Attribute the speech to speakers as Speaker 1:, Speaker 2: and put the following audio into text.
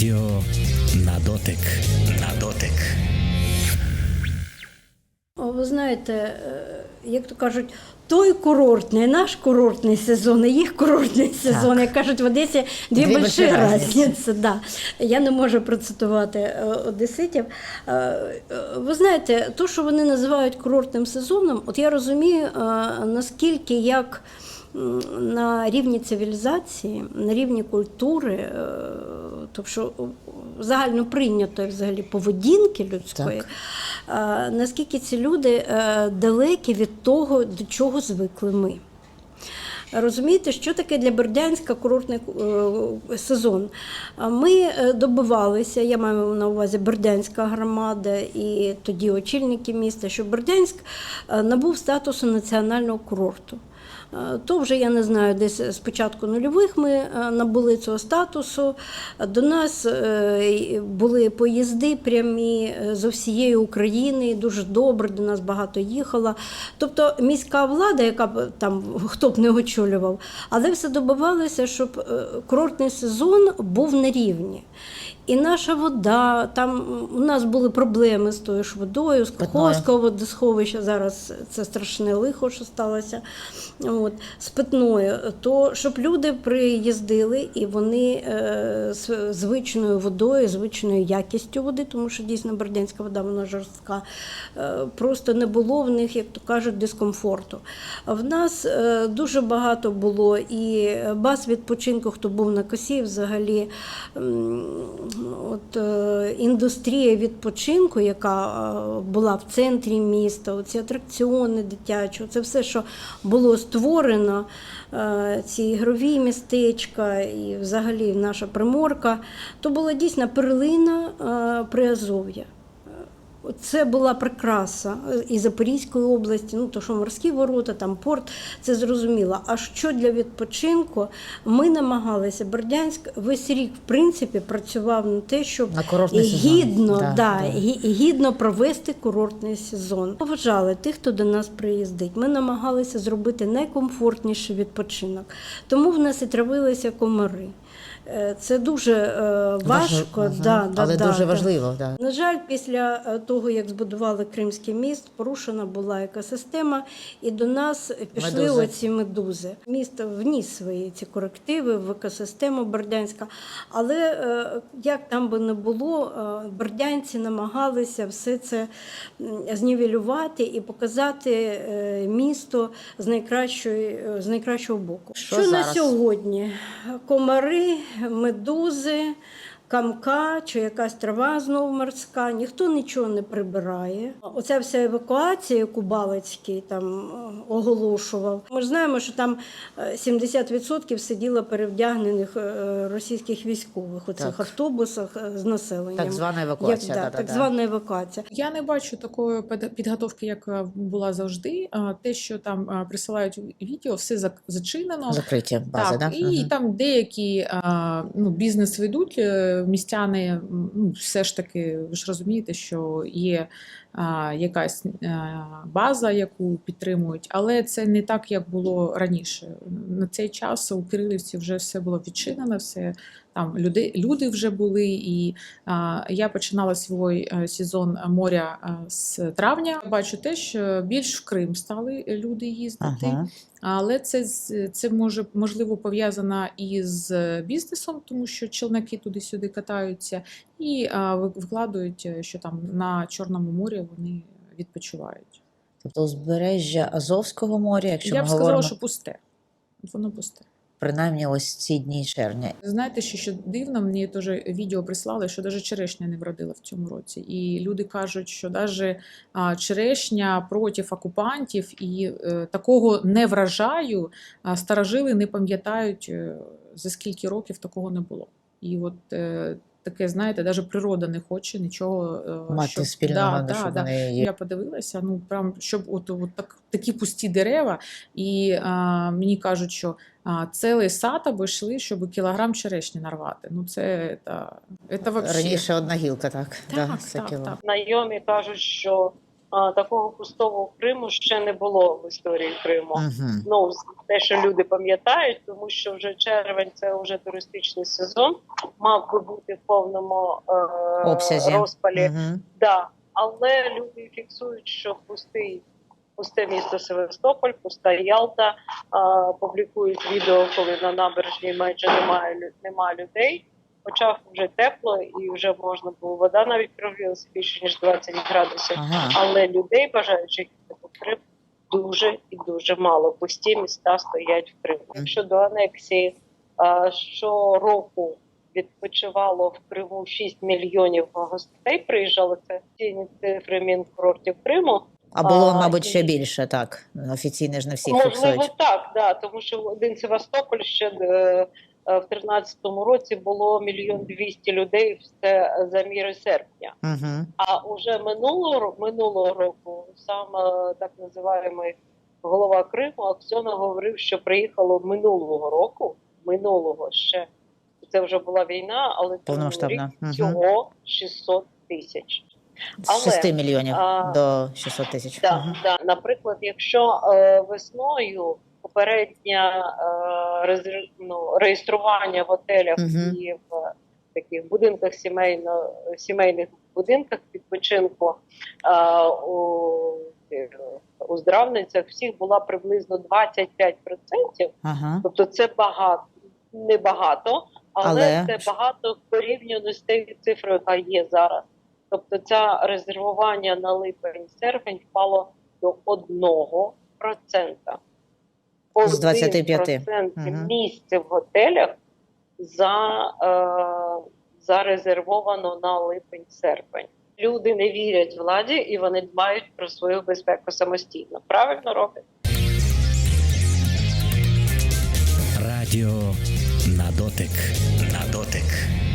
Speaker 1: Радіо на дотик. На дотик.
Speaker 2: О, Ви знаєте, е, як то кажуть, той курортний, наш курортний сезон, і їх курортний сезон, як кажуть в Одесі, дві,
Speaker 3: Дві
Speaker 2: больші
Speaker 3: разниці.
Speaker 2: Да. Я не можу процитувати е, одеситів. Е, Ви знаєте, то, що вони називають курортним сезоном, от я розумію, наскільки як. На рівні цивілізації, на рівні культури, тобто що загально прийнятої взагалі поведінки людської, е, наскільки ці люди е, далекі від того, до чого звикли ми. Розумієте, що таке для Бердянська курортний е, сезон? Ми е, добивалися, я маю на увазі Бердянська громада і тоді очільники міста, що Бердянськ е, набув статусу національного курорту. Е, То вже я не знаю, десь з початку нульових ми е, набули цього статусу. До нас е, були поїзди прямі з всієї України, дуже добре, до нас багато їхало. Тобто міська влада, яка б там хто б не очолював, але все добивалося, щоб курортний сезон був на рівні. І наша вода, там у нас були проблеми з тою ж водою, з. Каховського водосховища. Зараз це страшне лихо, що сталося. От, з питною, то щоб люди приїздили і вони е, з звичною водою, звичною якістю води, тому що дійсно бердянська вода вона жорстка, е, просто не було в них, як то кажуть, дискомфорту. В нас е, дуже багато було і баз відпочинку, хто був на косі, взагалі от, індустрія відпочинку, яка була в центрі міста, оці атракціони дитячі, це все, що було створено, е, ці ігрові містечка і взагалі наша приморка, то була дійсно перлина е, Приазов'я. Це була прикраса е, і Запорізької області, ну то що морські ворота, там порт, це зрозуміло. А що для відпочинку? Ми намагалися. Бердянськ весь рік, в принципі, працював на те, щоб
Speaker 3: На
Speaker 2: гідно,
Speaker 3: Да,
Speaker 2: да,
Speaker 3: да.
Speaker 2: гідно провести курортний сезон. Поважали тих, хто до нас приїздить. Ми намагалися зробити найкомфортніший відпочинок. Тому в нас і травилися комари. Е, Це дуже е, важко,
Speaker 3: Мгм.
Speaker 2: да, да,
Speaker 3: але
Speaker 2: да,
Speaker 3: дуже
Speaker 2: да.
Speaker 3: важливо. Да.
Speaker 2: На жаль, після того, як збудували Кримський міст, порушена була екосистема, і до нас пішли
Speaker 3: Медузи.
Speaker 2: оці медузи. Місто вніс свої ці корективи в екосистему Бердянська. Але е, як там би не було, е, бердянці намагалися все це знівелювати і показати е, місто з найкращої з найкращого боку.
Speaker 3: Що
Speaker 2: Що, на сьогодні? Комари, медузи. Камка чи якась трава знову морська, ніхто нічого не прибирає. Оця вся евакуація, яку Балицький там е, оголошував. Ми ж знаємо, що там е, 70% сиділо перевдягнених е, російських військових у цих автобусах е, з населенням.
Speaker 3: Так звана евакуація,
Speaker 2: Як, да, так звана евакуація.
Speaker 4: Я не бачу такої підготовки, як е, була завжди. А, Те, що там е, присилають відео, все зачинено.
Speaker 3: Закриті бази,
Speaker 4: так,
Speaker 3: да?
Speaker 4: і
Speaker 3: Мгм.
Speaker 4: там деякі ну, бізнес ведуть е, містяни. Ну, все ж таки, ви ж розумієте, що є а, якась а, база, яку підтримують, але це не так, як було раніше. На цей час у Кирилівці вже все було відчинено, все там люди, люди вже були. І а, я починала свій е, сезон моря е, з травня. Бачу те, що більш в Крим стали люди їздити.
Speaker 3: Ага.
Speaker 4: Але це це може можливо пов'язано і з бізнесом, тому що челноки туди-сюди катаються, і а, викладають, е, що там на Чорному морі вони відпочивають.
Speaker 3: Тобто узбережжя Азовського моря, якщо
Speaker 4: Я
Speaker 3: ми
Speaker 4: б сказала,
Speaker 3: говоримо,
Speaker 4: що пусте. Воно пусте.
Speaker 3: Принаймні ось ці дні червня.
Speaker 4: Знаєте, що, що дивно, мені теж відео прислали, що навіть черешня не вродила в цьому році. І люди кажуть, що навіть черешня проти окупантів і е, такого не вражаю, старожили не пам'ятають, е, за скільки років такого не було. І от е, таке, знаєте, навіть природа не хоче нічого е,
Speaker 3: Мати
Speaker 4: щоб-
Speaker 3: спільного,
Speaker 4: да,
Speaker 3: ну,
Speaker 4: да,
Speaker 3: щоб
Speaker 4: да.
Speaker 3: вони є.
Speaker 4: Я подивилася, ну прям щоб от, от так, такі пусті дерева, і а, мені кажуть, що а, цілий сад обійшли, щоб кілограм черешні нарвати. Ну це, та, це вообще.
Speaker 3: Раніше одна гілка, так.
Speaker 4: Так,
Speaker 3: да, це
Speaker 4: так, так.
Speaker 5: Знайомі кажуть, що а, такого пустого Криму ще не було в історії Криму.
Speaker 3: Угу.
Speaker 5: Ну, те, що люди пам'ятають, тому що вже червень це вже туристичний сезон, мав би бути в повному е,
Speaker 3: Обсязі.
Speaker 5: розпалі.
Speaker 3: Угу.
Speaker 5: Да. Але люди фіксують, що пустий, пусте місто Севастополь, пуста Ялта, а, публікують відео, коли на набережній майже немає, немає людей. Хоча вже тепло і вже можна було, вода навіть прогрілася більше, ніж 20 градусів.
Speaker 3: Ага.
Speaker 5: Але людей, бажаючих в Крим, дуже і дуже мало. Пусті міста стоять в Криму. Якщо до анексії щороку відпочивало в Криму 6 мільйонів гостей, приїжджали це офіційні цифри Мінкурортів Криму.
Speaker 3: А було,
Speaker 5: А,
Speaker 3: мабуть, ще більше, так. Офіційно ж не всіх
Speaker 5: Можливо,
Speaker 3: фіксують.
Speaker 5: так, да, тому що один Севастополь ще е, в 13-му році було мільйон двісті людей це за міри серпня.
Speaker 3: Угу.
Speaker 5: А уже минулого минулого року сам е, так називаємий голова Криму Аксьонов говорив, що приїхало минулого року, минулого ще це вже була війна, але цього
Speaker 3: Повномасштабна.
Speaker 5: рік
Speaker 3: Мгм.
Speaker 5: всього 600 тисяч.
Speaker 3: З
Speaker 5: Але,
Speaker 3: 6 мільйонів
Speaker 5: а,
Speaker 3: до 600 тисяч.
Speaker 5: Да,
Speaker 3: Мгм.
Speaker 5: да. Наприклад, якщо е, весною попереднє е, ну, реєстрування в готелях
Speaker 3: Мгм.
Speaker 5: і в таких будинках сімейно, сімейних будинках відпочинку е, у, у здравницях всіх була приблизно 25%.
Speaker 3: Ага.
Speaker 5: Тобто це багато, небагато, але,
Speaker 3: Але
Speaker 5: це багато порівняно з тією цифрою, яка є зараз. Тобто це резервування на липень серпень впало до 1%.
Speaker 3: З 25.
Speaker 5: 1% місць в готелях за, е, зарезервовано на липень-серпень. Люди не вірять владі і вони дбають про свою безпеку самостійно. Правильно роблять?
Speaker 1: Радіо на дотик. на дотик.